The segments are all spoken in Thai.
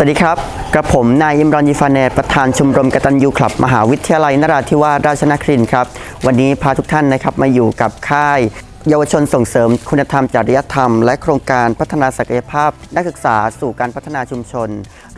สวัสดีครับ กระผมนายยิมรอนยิฟานเนประธานชมรมกตัญญูคลับ มหาวิทยาลัยนราธิวาสราชนครินครับ วันนี้พาทุกท่านนะครับมาอยู่กับค่าย เยาวชนส่งเสริม คุณธรรมจริยธรรม และโครงการพัฒนาศักยภาพ นักศึกษาสู่การพัฒนาชุมชน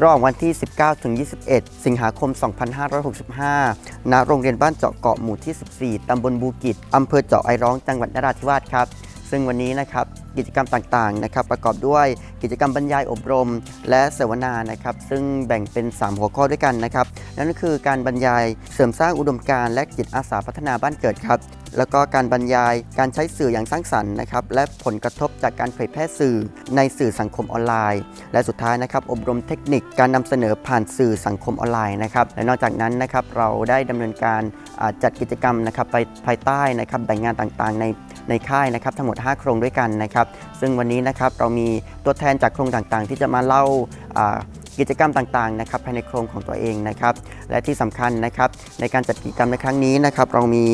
ระหว่างวันที่ 19ถึง21 สิงหาคม 2565 ณ โรงเรียนบ้านเจาะเกาะหมู่ที่ 14 ตำบลบูกิจอำเภอเจาะไอร้อง จังหวัดนราธิวาสครับ ซึ่งวันนี้นะครับ กิจกรรมต่างๆนะครับประกอบด้วยกิจกรรมบรรยายอบรม และเสวนานะครับซึ่งแบ่งเป็น 3 หัวข้อด้วยกันนะครับนั่นก็คือการบรรยายเสริมสร้างอุดมการณ์และจิตอาสาพัฒนาบ้านเกิดครับ แล้วก็การบรรยายการใช้สื่ออย่างสร้างสรรค์นะครับและผลกระทบจากการเผยแพร่สื่อในสื่อสังคมออนไลน์ และสุดท้ายนะครับอบรมเทคนิคการนำเสนอผ่านสื่อสังคมออนไลน์นะครับและนอกจากนั้นนะครับเราได้ดำเนินการจัดกิจกรรมนะครับไปภายใต้นะครับแบ่งงานต่างๆ ในในค่ายนะครับทั้งหมด 5 โครงด้วยกันนะครับ ซึ่งวันนี้นะครับเรามีตัวแทนจากโครงต่างๆ ที่จะมาเล่า กิจกรรมต่างๆนะครับภายในโครงของตัวเองนะครับ และที่สำคัญนะครับในการจัดกิจกรรมในครั้งนี้นะครับเรามี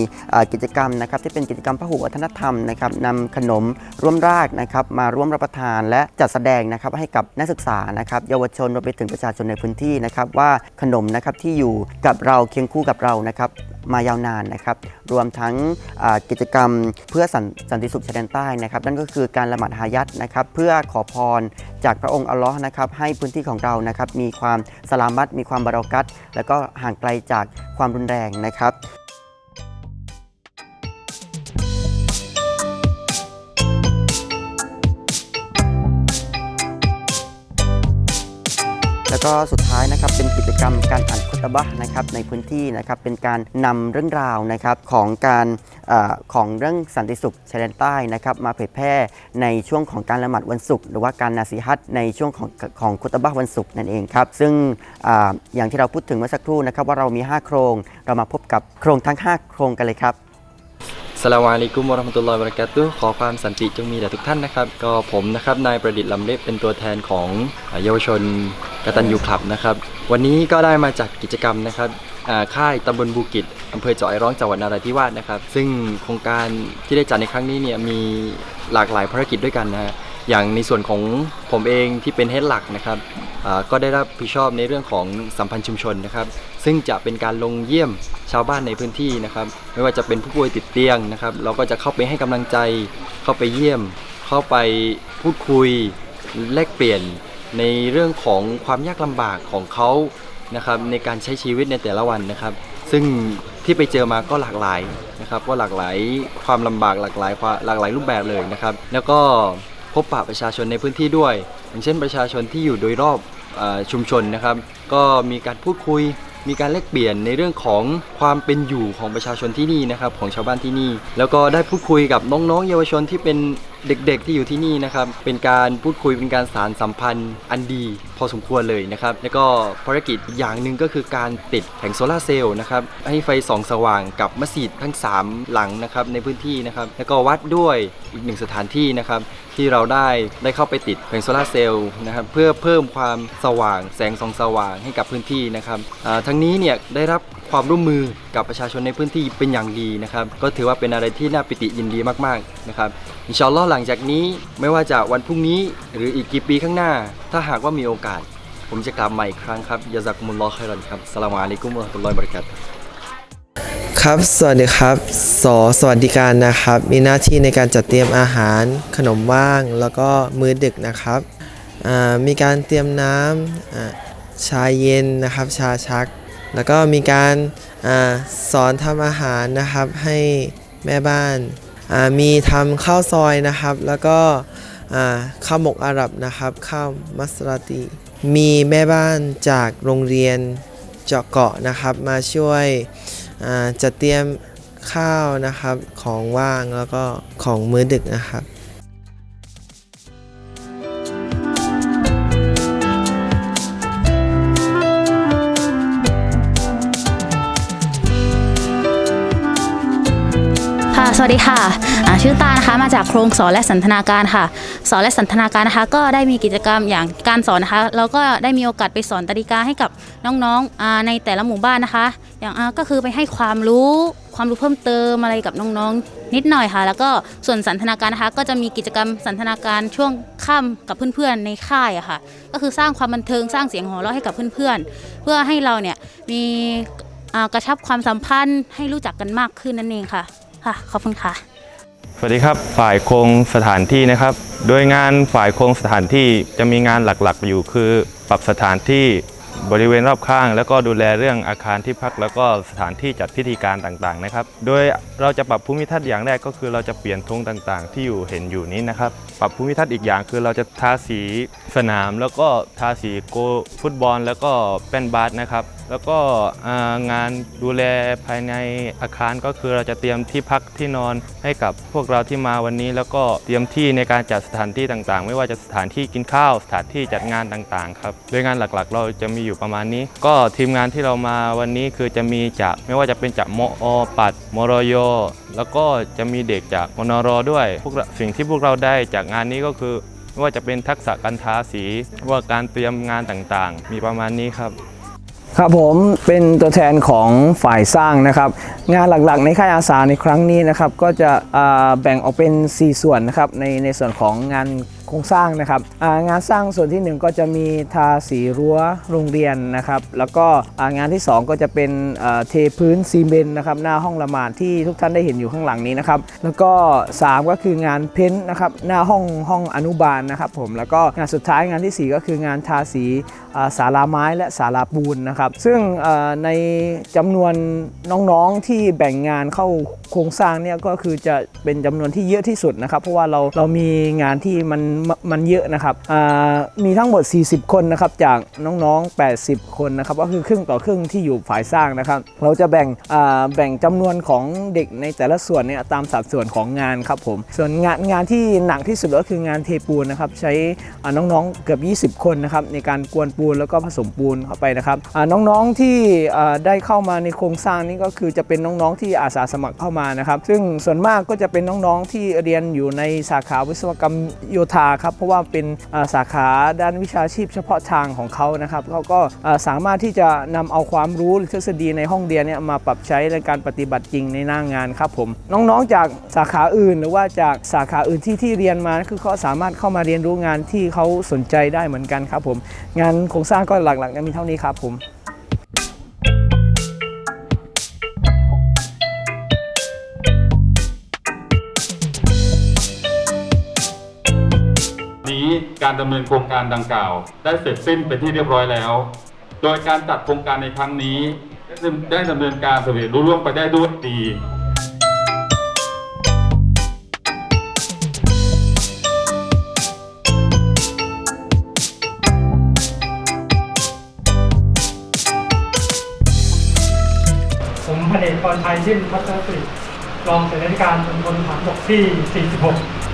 กิจกรรมนะครับที่เป็นกิจกรรมพหุวัฒนธรรมนะครับนำขนมร่วมรากนะครับมาร่วมรับประทานและจัดแสดงนะครับให้กับนักศึกษานะครับเยาวชนรวมไปถึงประชาชนในพื้นที่นะครับว่าขนมนะครับที่อยู่กับเราเคียงคู่กับเรานะครับ มายาวนานนะครับรวมทั้งกิจกรรมเพื่อสันสนติสุขชายแดนใต้นะครับนั่นก็คือการละหมาดฮายัดนะครับเพื่อขอพรจากพระองค์อัลลอฮ์นะครับให้พื้นที่ของเรานะครับมีความสลามัดมีความบารอกัต และก็ห่างไกลจากความรุนแรงนะครับ แล้วก็สุดท้ายนะครับเป็นกิจกรรมการอ่านคุตบะนะครับในพื้นที่นะครับเป็นการนำเรื่องราวนะครับของการอของเรื่องสันติสุขชายแดนใต้นะครับมาเผยแพร่ในช่วงของการละหมาดวันศุกร์หรือว่าการนาซีฮัตในช่วงของของคุตบะวันศุกร์นั่นเองครับซึ่งออย่างที่เราพูดถึงเมื่อสักครู่นะครับว่าเรามี 5 โครงเรามาพบกับโครงทั้ง 5 โครงกันเลยครับสลามอะลัยกุมวะรหมตุลลอฮิวะบระกาตุขอความสันติจงมีแด่ทุกท่านนะครับ ก็ผมนะครับนายประดิษฐ์ลำเล็บเป็นตัวแทนของเยาวชน กตัญญูคลับนะครับ วันนี้ก็ได้มาจากกิจกรรมนะครับค่ายตำบลบูกิจอำเภอเจาะไอร้องจังหวัดนราธิวาสนะครับ ซึ่งโครงการที่ได้จัดในครั้งนี้เนี่ยมีหลากหลายภารกิจด้วยกันนะฮะอย่างในส่วนของผมเองที่เป็นเฮดหลักนะครับก็ได้รับผิดชอบในเรื่องของสัมพันธ์ชุมชนนะครับ ซึ่งจะเป็นการลงเยี่ยมชาวบ้านในพื้นที่นะครับ ไม่ว่าจะเป็นผู้ป่วยติดเตียงนะครับ เราก็จะเข้าไปให้กำลังใจเข้าไปเยี่ยม เข้าไปพูดคุยแลกเปลี่ยน ในเรื่องของความยากลำบากของเขานะครับในการใช้ชีวิตในแต่ละวันนะครับ ซึ่งที่ไปเจอมาก็หลากหลายนะครับก็หลากหลายความลำบากหลากหลายความหลากหลายรูปแบบเลยนะครับ แล้วก็พบปะประชาชนในพื้นที่ด้วย อย่างเช่นประชาชนที่อยู่โดยรอบอชุมชนนะครับ ก็มีการพูดคุยมีการแลกเปลี่ยนในเรื่องของความเป็นอยู่ของประชาชนที่นี่นะครับของชาวบ้านที่นี่ แล้วก็ได้พูดคุยกับน้องๆ เยาวชนที่เป็นเด็กๆที่อยู่ที่นี่นะครับเป็นการพูดคุยเป็นการสารสัมพันธ์อันดี พอสมควรเลยนะครับแล้วก็ภารกิจอย่างหนึ่งก็คือการติดแผงโซลาเซลล์นะครับให้ไฟส่องสว่างกับมัสยิดทั้ง 3 หลังนะครับในพื้นที่นะครับแล้วก็วัดด้วยอีกหนึ่งสถานที่นะครับที่เราได้ได้เข้าไปติดแผงโซลาเซลล์นะครับเพื่อเพิ่มความสว่างแสงส่องสว่างให้กับพื้นที่นะครับทั้งนี้เนี่ยได้รับ ความร่วมมือกับประชาชนในพื้นที่เป็นอย่างดีนะครับ ก็ถือว่าเป็นอะไรที่น่าปิติยินดีมากๆนะครับอินชาอัลลอฮ์หลังจากนี้ไม่ว่าจะวันพรุ่งนี้หรืออีกกี่ปีข้างหน้า ถ้าหากว่ามีโอกาส ผมจะกลับมาอีกครั้งครับยาซักมุลลอฮ์ครันครับสลามอะลัยกุมวะเราะห์มะตุลลอฮิวะบราะกาตุฮ์ครับสวัสดีครับสอสวัสดิการนะครับ มีหน้าที่ในการจัดเตรียมอาหาร ขนมว่าง แล้วก็มื้อดึกนะครับมีการเตรียมน้ำชาเย็นนะครับ ชาชัก แล้วก็มีการอสอนทำอาหารนะครับให้แม่บ้านมีทำข้าวซอยนะครับ แล้วก็ข้าวหมกอาหรับนะครับ ข้าวมัสราตี มีแม่บ้านจากโรงเรียนเจาะเกาะนะครับ มาช่วยอ่าจะเตรียมข้าวนะครับของว่างแล้วก็ของมื้อดึกนะครับ สวัสดีค่ะชื่อตานะคะมาจากโครงสอนและสันทนาการค่ะ สอนและสันทนาการนะคะ ก็ได้มีกิจกรรมอย่างการสอนนะคะ เราก็ได้มีโอกาสไปสอนตริกาให้กับน้องๆในแต่ละหมู่บ้านนะคะ อย่างก็คือไปให้ความรู้ความรู้เพิ่มเติมอะไรกับน้องๆ นิดหน่อยค่ะ แล้วก็ส่วนสันทนาการนะคะ ก็จะมีกิจกรรมสันทนาการช่วงค่ำกับเพื่อนๆในค่ายอะค่ะ ก็คือสร้างความบันเทิงสร้างเสียงหัวเราะให้กับเพื่อนๆ เพื่อให้เราเนี่ยมีกระชับความสัมพันธ์ให้รู้จักกันมากขึ้นนั่นเองค่ะ ค่ะ ขอบคุณค่ะ สวัสดีครับ ฝ่ายโครงสถานที่นะครับ โดยงานฝ่ายโครงสถานที่จะมีงานหลักๆ อยู่คือ ปรับสถานที่บริเวณรอบข้าง แล้วก็ดูแลเรื่องอาคารที่พักแล้วก็สถานที่จัดพิธีการต่างๆนะครับ โดยเราจะปรับภูมิทัศน์อย่างแรกก็คือเราจะเปลี่ยนธงต่างๆ ที่อยู่เห็นอยู่นี้นะครับ ปรับภูมิทัศน์อีกอย่างคือเราจะทาสีสนาม แล้วก็ทาสีโกฟุตบอล แล้วก็แป้นบาสนะครับ แล้วก็งานดูแลภายในอาคารก็คือเราจะเตรียมที่พักที่นอนให้กับพวกเราที่มาวันนี้ แล้วก็เตรียมที่ในการจัดสถานที่ต่างๆ ไม่ว่าจะสถานที่กินข้าว สถานที่จัดงานต่างๆครับโดยงานหลักๆ เราจะมีอยู่ประมาณนี้ ก็ทีมงานที่เรามาวันนี้คือจะมีจากไม่ว่าจะเป็นจากมอปัดมรยแล้วก็จะมีเด็กจากมนรด้วยพวกสิ่งที่พวกเราได้จากงานนี้ก็คือไม่ว่าจะเป็นทักษะการทาสี ว่าการเตรียมงานต่างๆ มีประมาณนี้ครับ ครับผมเป็นตัวแทนของฝ่ายสร้างนะครับ งานหลักๆ ในค่ายอาสาในครั้งนี้นะครับ ก็จะแบ่งออกเป็น 4 ส่วนนะครับในในส่วนของงาน โครงสร้างนะครับงานสร้างส่วนที่ 1 ก็จะมีทาสีรั้วโรงเรียนนะครับ แล้วก็งานที่ 2 ก็จะเป็นเทพื้นซีเมนต์นะครับหน้าห้องละหมาดที่ทุกท่านได้เห็นอยู่ข้างหลังนี้นะครับ แล้วก็ 3 ก็คืองานเพ้นท์นะครับหน้าห้องห้องอนุบาลนะครับผมแล้วก็งานสุดท้ายงานทีสี่4 ก็คืองานทาสีอ่าศาลาไม้และศาลาปูนนะครับ ซึ่งในจำนวนน้องๆที่แบ่งงานเข้าโครงสร้างเนี่ยก็คือจะเป็นจำนวนที่เยอะที่สุดนะครับ เพราะว่าเราเรามีงานที่มันมันเยอะนะครับมีทั้งหมด 40 คนนะครับจากน้องๆ 80 คนนะครับก็คือครึ่งต่อครึ่งที่อยู่ฝ่ายสร้างนะครับ เราจะแบ่งแบ่งจำนวนของเด็กในแต่ละส่วนเนี่ยตามสัดส่วนของงานครับผมส่วนงานงานที่หนักที่สุดก็คืองานเทปูนนะครับใช้น้องๆเกือบ 20 คนนะครับในการกวนปูนแล้วก็ผสมปูนเข้าไปนะครับน้องๆที่ได้เข้ามาในโครงสร้างนี้ก็คือจะเป็นน้องๆที่อาสาสมัครเข้ามานะครับ ซึ่งส่วนมากก็จะเป็นน้องๆที่เรียนอยู่ในสาขาวิศวกรรมโยธาครับ เพราะว่าเป็นสาขาด้านวิชาชีพเฉพาะทางของเขานะครับเขาก็สามารถที่จะนำเอาความรู้หรือทฤษฎีในห้องเรียนเนี่ยมาปรับใช้ในการปฏิบัติจริงในหน้างงานครับผม น้องๆจากสาขาอื่น หรือว่าจากสาขาอื่นที่ที่เรียนมาคือเขาสามารถเข้ามาเรียนรู้งานที่เขาสนใจได้เหมือนกันครับผม งานโครงสร้างก็หลักๆจะมีเท่านี้ครับผม การดำเนินโครงการดังกล่าว ได้เสร็จสิ้นเป็นที่เรียบร้อยแล้ว โดยการจัดโครงการในครั้งนี้ ได้ดำเนินการสำเร็จรุ่ร่วงไปได้ด้วยดีผมพันเอกพรชัยชื่นพัฒนสิริรองเสนาธิการมณฑลฐานบกที่ 46